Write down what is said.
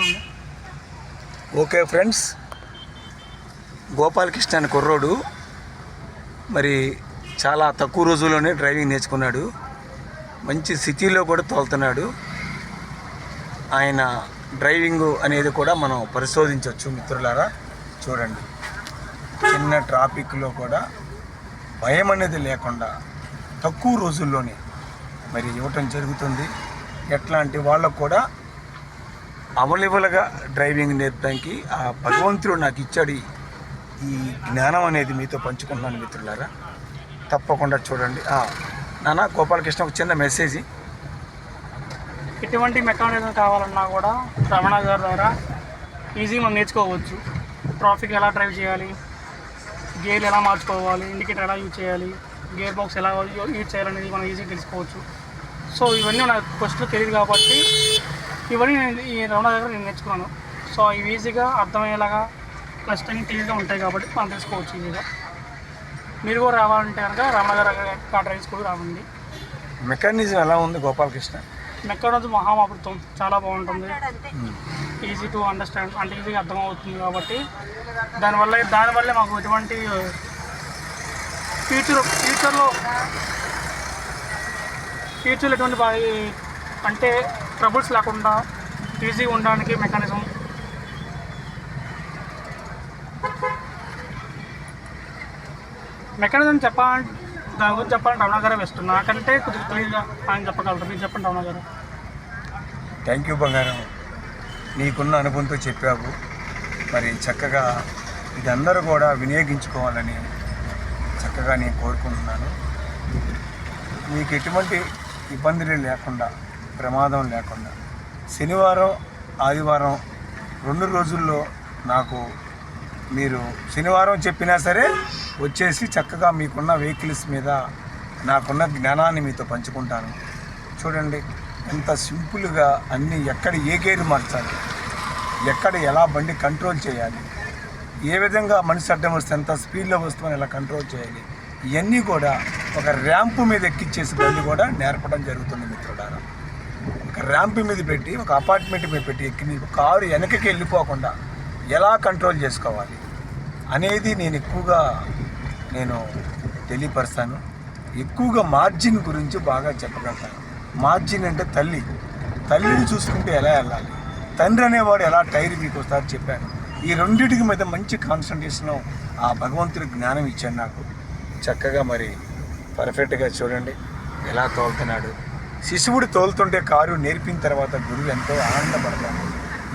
ఉంది? Okay friends Gopalakrishna అనే కుర్రోడు మరి చాలా తక్కువ రోజుల్లోనే డ్రైవింగ్ నేర్చుకున్నాడు. మంచి సిటీలో కూడా తోలుతున్నాడు. ఆయన డ్రైవింగ్ అనేది కూడా మనం పరిశోధించవచ్చు మిత్రులారా. చూడండి చిన్న ట్రాఫిక్లో కూడా భయం అనేది లేకుండా తక్కువ రోజుల్లోనే మరి ఇవ్వటం జరుగుతుంది. ఎట్లాంటి వాళ్ళకు కూడా అవైలబుల్గా డ్రైవింగ్ నేర్పడానికి ఆ భగవంతుడు నాకు ఇచ్చాడు ఈ- జ్ఞానం అనేది మీతో పంచుకుంటున్నాను మిత్రులారా. తప్పకుండా చూడండి. నాన్న గోపాలకృష్ణ ఒక చిన్న మెసేజ్. ఎటువంటి మెకానిజం కావాలన్నా కూడా రమణ గారి ద్వారా ఈజీ మనం నేర్చుకోవచ్చు. ట్రాఫిక్ ఎలా డ్రైవ్ చేయాలి? గేర్ ఎలా మార్చుకోవాలి? ఇండికేటర్ ఎలా యూజ్ చేయాలి? గేర్ బాక్స్ ఎలా యూజ్ చేయాలనేది మనం ఈజీగా తెలుసుకోవచ్చు. సో ఇవన్నీ నాకు ఫస్ట్లో తెలియదు కాబట్టి ఇవన్నీ నేను ఈ రమణ దగ్గర నేను నేర్చుకున్నాను. సో ఇవి ఈజీగా అర్థమయ్యేలాగా ప్లస్ టెన్ క్లియర్గా ఉంటాయి కాబట్టి మనం తెలుసుకోవచ్చు ఈజీగా. మీరు కూడా రావాలంటే కనుక రమణ గారు కార్ డ్రైవింగ్ స్కూల్ రావండి. మెకానిజం ఎలా ఉంది గోపాలకృష్ణ? మెక్కడోజు మహామాపృతం చాలా బాగుంటుంది. ఈజీ టు అండర్స్టాండ్ అంటే ఈజీగా అర్థమవుతుంది కాబట్టి. దానివల్ల దానివల్లే మాకు ఎటువంటి ఫ్యూచర్ ఫ్యూచర్లో ఫ్యూచర్లో ఎటువంటి బాగా అంటే ట్రబుల్స్ లేకుండా ఈజీ ఉండడానికి మెకానిజం. మెకానిజం చెప్పాలంటే దాని గురించి చెప్పాలంటే రమణ గారే బెస్ట్ నాకంటే కొద్దిగా క్లియర్గా ఆయన చెప్పగలరు. మీరు చెప్పండి రమణ గారు. థ్యాంక్ యూ బంగారం. నీకున్న అనుభవంతో చెప్పావు. మరి చక్కగా ఇది అందరూ కూడా వినియోగించుకోవాలని చక్కగా నేను కోరుకుంటున్నాను. మీకు ఎటువంటి ఇబ్బందులు లేకుండా ప్రమాదం లేకుండా. శనివారం ఆదివారం రెండు రోజుల్లో నాకు మీరు శనివారం చెప్పినా సరే వచ్చేసి చక్కగా మీకున్న వెహికల్స్ మీద నాకున్న జ్ఞానాన్ని మీతో పంచుకుంటాను. చూడండి ఎంత సింపుల్గా అన్నీ ఎక్కడ ఏ గేరు మార్చాలి? ఎక్కడ ఎలా బండి కంట్రోల్ చేయాలి? ఏ విధంగా మనిషి అడ్డం వస్తే ఎంత స్పీడ్లో వస్తుందని ఎలా కంట్రోల్ చేయాలి? ఇవన్నీ కూడా ఒక ర్యాంపు మీద ఎక్కిచ్చేసి బండి కూడా నేర్పడం జరుగుతుంది మిత్రులారా. ఒక ర్యాంప్ మీద పెట్టి ఒక అపార్ట్మెంట్ మీద పెట్టి ఎక్కి నీకు కారు వెనకకి వెళ్ళిపోకుండా ఎలా కంట్రోల్ చేసుకోవాలి అనేది నేను ఎక్కువగా నేను తెలియపరుస్తాను. ఎక్కువగా మార్జిన్ గురించి బాగా చెప్పగలుగుతాను. మార్జిన్ అంటే తల్లి. తల్లిని చూసుకుంటే ఎలా వెళ్ళాలి? తండ్రి అనేవాడు ఎలా టైర్ మీకు వస్తారు చెప్పాను. ఈ రెండింటికి మీద మంచి కాన్సన్ట్రేషన్ ఆ భగవంతుడి జ్ఞానం ఇచ్చాడు నాకు. చక్కగా మరి పర్ఫెక్ట్గా చూడండి. ఎలా తోలుతున్నాడు. శిశువుడు తోలుతుంటే కారు నేర్పిన తర్వాత గురువు ఎంతో ఆనందపడతాడు.